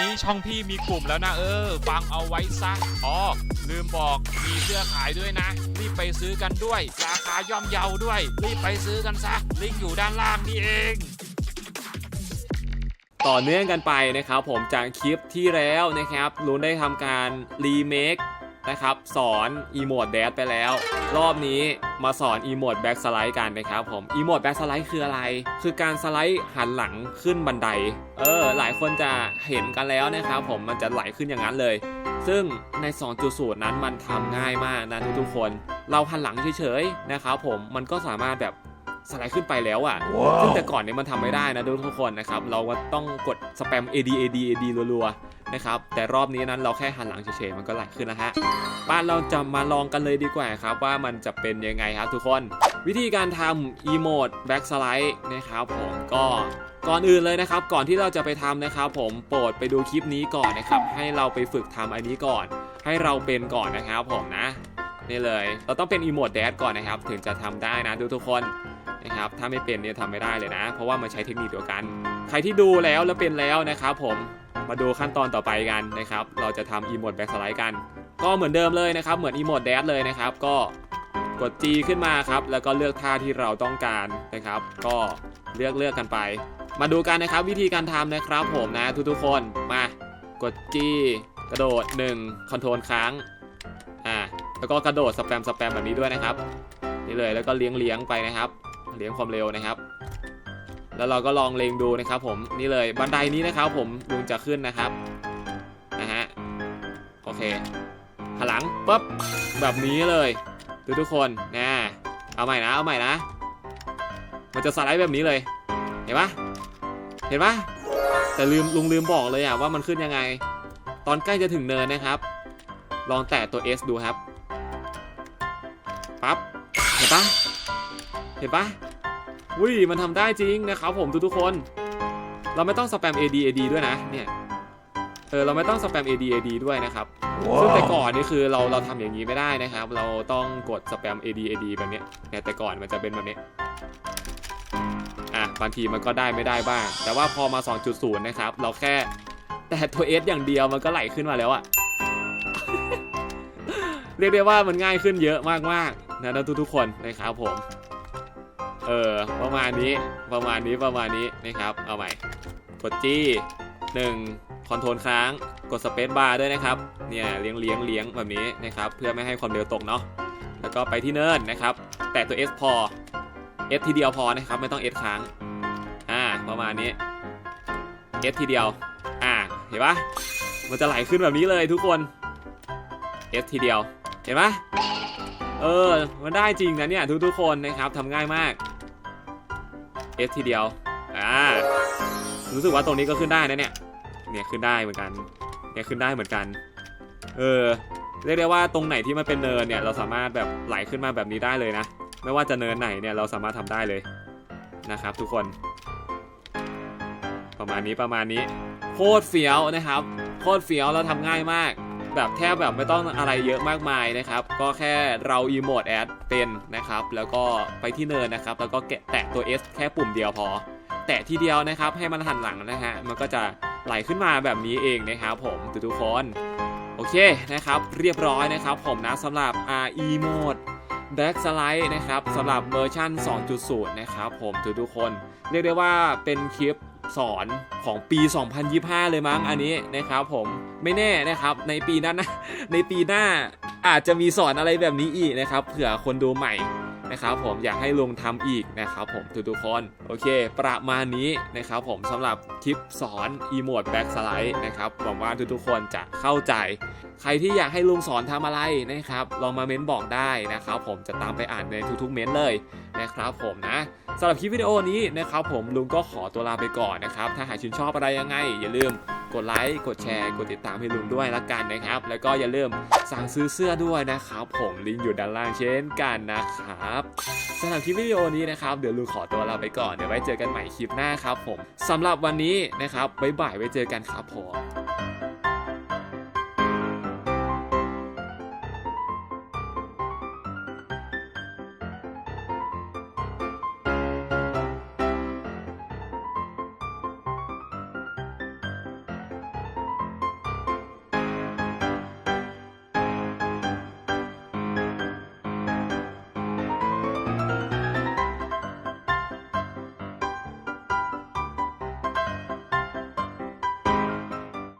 นี้ช่องพี่มีกลุ่มแล้วนะเออ ฟังเอาไว้ซะอ๋อลืมบอกมีเสื้อขายด้วยนะ รีบไปซื้อกันด้วย ราคาย่อมเยาด้วย รีบไปซื้อกันซะ ลิงก์อยู่ด้านล่างนี่เองต่อเนื่องกันไปนะครับผมจากคลิปที่แล้วนะครับลุนได้ทำการรีเมค นะครับ สอนอีโมดแดดไปแล้ว รอบนี้มาสอนอีโมดแบ็กสไลด์กันนะครับผมอีโมดแบ็กสไลด์คืออะไร คือการสไลด์หันหลังขึ้นบันได เออ หลายคนจะเห็นกันแล้วนะครับผมมันจะไหลขึ้นอย่างนั้นเลย ซึ่งใน 2.0 นั้นมันทำง่ายมากนะทุกๆคน เราหันหลังเฉยๆนะครับผมมันก็สามารถแบบสไลด์ขึ้นไปแล้วอะ่ะซึ่งแต่ก่อนเนี่ยมันทำไม่ได้นะทุกคนนะครับ เราก็ต้องกด สแปม AD AD AD รัวๆนะครับแต่รอบนี้นั้นเราแค่หันหลังเฉยๆมันก็ไหลขึ้นนะฮะบ้าเราจะมาลองกันเลยดีกว่าครับว่ามันจะเป็นยังไงครับทุกคน วิธีการทำ emote back slide นะครับผมก็ก่อนอื่นเลยนะครับ ก่อนที่เราจะไปทำนะครับผมโปรดไปดูคลิปนี้ก่อนนะครับ ให้เราไปฝึกทำอันนี้ก่อน ให้เราเป็นก่อนนะครับผมนะนี่เลย เราต้องเป็น emote dash ก่อนนะครับ ถึงจะทำได้นะทุกๆคน นะครับถ้าไม่เป็นเนี่ยทำไม่ได้เลยนะ เพราะว่ามันใช้เทคนิคเดียวกัน ใครที่ดูแล้วแล้วเป็นแล้วนะครับผมมาดูขั้นตอนต่อไปกันนะครับเราจะทำ emote back slide กัน ก็เหมือนเดิมเลยนะครับเหมือน emote dash เลยนะครับก็กด G ขึ้นมาครับ แล้วก็เลือกท่าที่เราต้องการนะครับ ก็เลือกเลือกกันไป มาดูกันนะครับวิธีการทำนะครับผมนะทุกๆคนมากด G กระโดด1 Control ค้างอ่าแล้วก็กระโดดสแปมสแปมแบบนี้ด้วยนะครับ นี่เลยแล้วก็เลี้ยงเลี้ยงไปนะครับ เลี้ยงความเร็วนะครับ แล้วเราก็ลองเลงดูนะครับผมนี่เลยบันไดนี้นะครับ ผมลุงจะขึ้นนะครับนะฮะโอเคหันหลังปุ๊บแบบนี้เลยดูทุกคนนะเอาใหม่นะเอาใหม่นะ มันจะสไลด์แบบนี้เลย เห็นปะเห็นปะแต่ลืมลุงลืมบอกเลยอะว่ามันขึ้นยังไง ตอนใกล้จะถึงเนินนะครับ ลองแตะตัว S ดูครับปั๊บเห็นปะเห็นปะ อุ้ยมันทำได้จริงนะครับผมทุกๆคน เราไม่ต้องสแปม AD AD ด้วยนะเนี่ยเออเราไม่ต้องสแปม AD AD ด้วยนะครับซึ่งแต่ก่อนนี่คือเราเราทำอย่างนี้ไม่ได้นะครับ เราต้องกดสแปม AD AD แบบเนี้ยเนี่ยแต่ก่อนมันจะเป็นแบบนี้อะบางทีมันก็ได้ไม่ได้บ้าง แต่ว่าพอมา 2.0 นะครับ เราแค่แต่ตัว S อย่างเดียวมันก็ไหลขึ้นมาแล้วอะเรียกได้ว่ามันง่ายขึ้นเยอะมากๆนะทุกๆคนนะครับผม เออ ประมาณนี้ ประมาณนี้ ประมาณนี้นะครับ เอาใหม่ กดจี้หนึ่งคอนโทรลค้าง กดสเปซบาร์ด้วยนะครับ เนี่ยเลี้ยงเลี้ยงเลี้ยงแบบนี้นะครับ เพื่อไม่ให้ความเร็วตกเนาะ แล้วก็ไปที่เนินนะครับ แตะตัว S พอ S ทีเดียวพอนะครับ ไม่ต้อง S ค้าง อ่า ประมาณนี้ S ทีเดียว อ่า เห็นปะมันจะไหลขึ้นแบบนี้เลยทุกคน S ทีเดียว เห็นปะเออ มันได้จริงนะเนี่ยทุกๆคนนะครับทำง่ายมาก S ทีเดียว อ่า รู้สึกว่าตรงนี้ก็ขึ้นได้นะเนี่ย เนี่ยขึ้นได้เหมือนกัน เนี่ยขึ้นได้เหมือนกัน เออ เรียกได้ว่าตรงไหนที่มันเป็นเนินเนี่ยเราสามารถแบบไหลขึ้นมาแบบนี้ได้เลยนะ ไม่ว่าจะเนินไหนเนี่ยเราสามารถทำได้เลยนะครับ ทุกคน ประมาณนี้ประมาณนี้ โคตรเฟี้ยวนะครับ โคตรเฟี้ยวแล้วทำง่ายมาก แบบแทบแบบไม่ต้องอะไรเยอะมากมายนะครับ ก็แค่เราอีโมดแอดเป็นนะครับ แล้วก็ไปที่เนินนะครับ แล้วก็แกะแตะตัว S แค่ปุ่มเดียวพอ แตะทีเดียวนะครับ ให้มันหันหลังนะฮะ มันก็จะไหลขึ้นมาแบบนี้เองนะครับผมทุกๆคนโอเคนะครับ เรียบร้อยนะครับ ผมนะสำหรับ RE Mode Back Slide นะครับสำหรับเวอร์ชัน2.0 นะครับผมทุกๆคน เรียกได้ว่าเป็นคลิป สอนของปี 2025 เลยมั้งอันนี้นะครับผมไม่แน่นะครับในปีนั้นนะในปีหน้าอาจจะมีสอนอะไรแบบนี้อีกนะครับเผื่อคนดูใหม่ นะครับผมอยากให้ลุงทำอีกนะครับผมทุกๆคนโอเค ประมาณนี้นะครับผมสำหรับคลิปสอน emote back slide นะครับหวังว่าทุกๆคนจะเข้าใจ ใครที่อยากให้ลุงสอนทำอะไรนะครับลองมาเม้นบอกได้นะครับผมจะตามไปอ่านในทุกๆเม้นเลยนะครับผมนะสำหรับคลิปวิดีโอนี้นะครับผมลุงก็ขอตัวลาไปก่อนนะครับถ้าหากชื่นชอบอะไรยังไง อย่าลืม กดไลค์กดแชร์กดติดตามให้ลุงด้วยละกันนะครับ แล้วก็อย่าลืมสั่งซื้อเสื้อด้วยนะครับ ผมลิงก์อยู่ด้านล่างเช่นกันนะครับสำหรับคลิปวิดีโอนี้นะครับเดี๋ยวลุงขอตัวลาไปก่อนเดี๋ยวไว้เจอกันใหม่คลิปหน้าครับผมสำหรับวันนี้นะครับบ๊ายบายไว้เจอกันครับผม